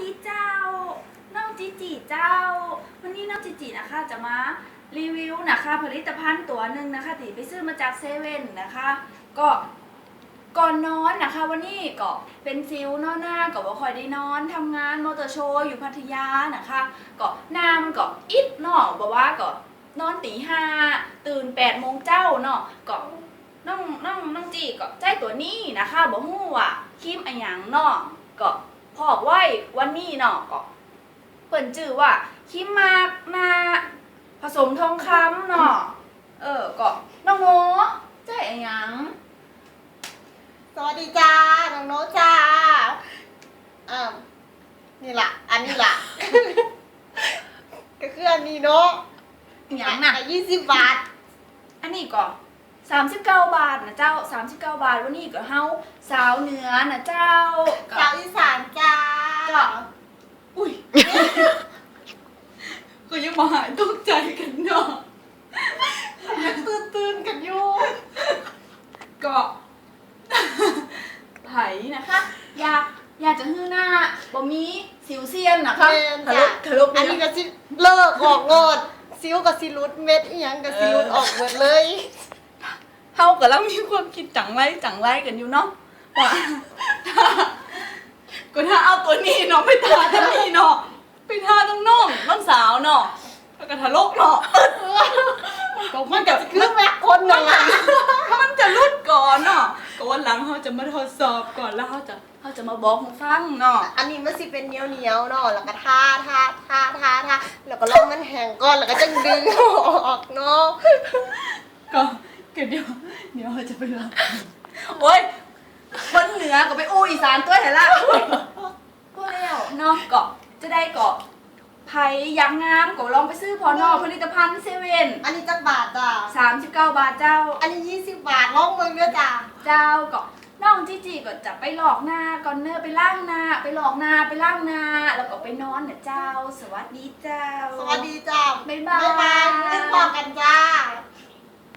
ดีเจ้า น้องจิจิเจ้า วันนี้น้องจิจินะคะจะมารีวิวนะคะ ผลิตภัณฑ์ตัวหนึ่งนะคะที่ไปซื้อมาจากเซเว่นนะคะ ก็ก่อนนอนนะคะ วันนี้ก็เป็นฟิลนอนหน้าก็บ่ค่อยได้นอนทำงานมอเตอร์โชว์อยู่พัทยานะคะก็หน้ามันก็อิดเนาะบอกว่าก็นอนตีห้าตื่นแปดโมงเจ้าเนาะก็น้องน้องน้องจีก็ใจตัวนี้นะคะบอกฮู้ว่าครีมอะหยังเนาะก็ พอกไว้วันนี้เนาะก็เปิ่นชื่อว่าครีมมากมาผสมทองคำเนาะเออก็น้องโมใจอะหยังสวัสดีจ้า น้องโน้ตจ้าอ่านี่ล่ะ อันนี้ล่ะ ก็คืออันนี้เนาะหยังน่ะ ยี่สิบบาท อันนี้ก็ 39 บาทนะเจ้า 39 บาท วันนี้ก็เฮาสาวเหนือนะเจ้าก็ชาวอีสานจ้าก็อุ้ย ก็ยังมาหายตกใจกันเนาะยังตื่นตื่นๆกันอยู่ก็ ไผ่นะคะ อยากอยากจะฮื้อหน้าบ่มีสิวเซียนนะคะแม่นทะจ้ะลุทะลุไปอันนี้ก็สิเลิกออกโลดซิวกับซิรุดเม็ดอีหยังกับซิรุดออกหมดเลย เฮากำลังมีความคิดจังไรจังไรกันอยู่เนาะว่าก็ถ้าเอาตัวนี้เนาะไปทาตัวนี้เนาะไปทาตรงน่องน้องสาวเนาะแล้วก็ทะลุเนาะมันก็สิคือแม่คนนั่นล่ะมันจะรุดก่อนเนาะก็วันหลังเขาจะมาทดสอบก่อนแล้วเขาจะเขาจะมาบอกให้ฟังเนาะอันนี้มันสิเป็นเหนียวเหนียวๆเนาะแล้วก็ทาทาทาทาทาแล้วก็ลองมันแห้งก่อนแล้วก็จังดึงออกเนาะก็ก็ เดี๋ยวเดี๋ยวเราจะไปลองโอ้ยคนเหนือก็ไปอู้อีสานตัวไหนละพูดแล้วเนาะก็จะได้เกาะไผ่ยางงามก็ลองไปซื้อพอนอผลิตภัณฑ์เซเว่นอันนี้จักบาทจ้าสามสิบเก้าบาทเจ้า อันนี้ยี่สิบบาทลองเมืองเด้อจ้าเจ้าก็น้องจีจีก็จะไปหลอกหน้าก่อนเนอร์ไปล่างหน้าไปหลอกหน้าไปล่างหน้าแล้วก็ไปนอนเนี่ยเจ้า สวัสดีเจ้า สวัสดีจ้าบ๊ายบาย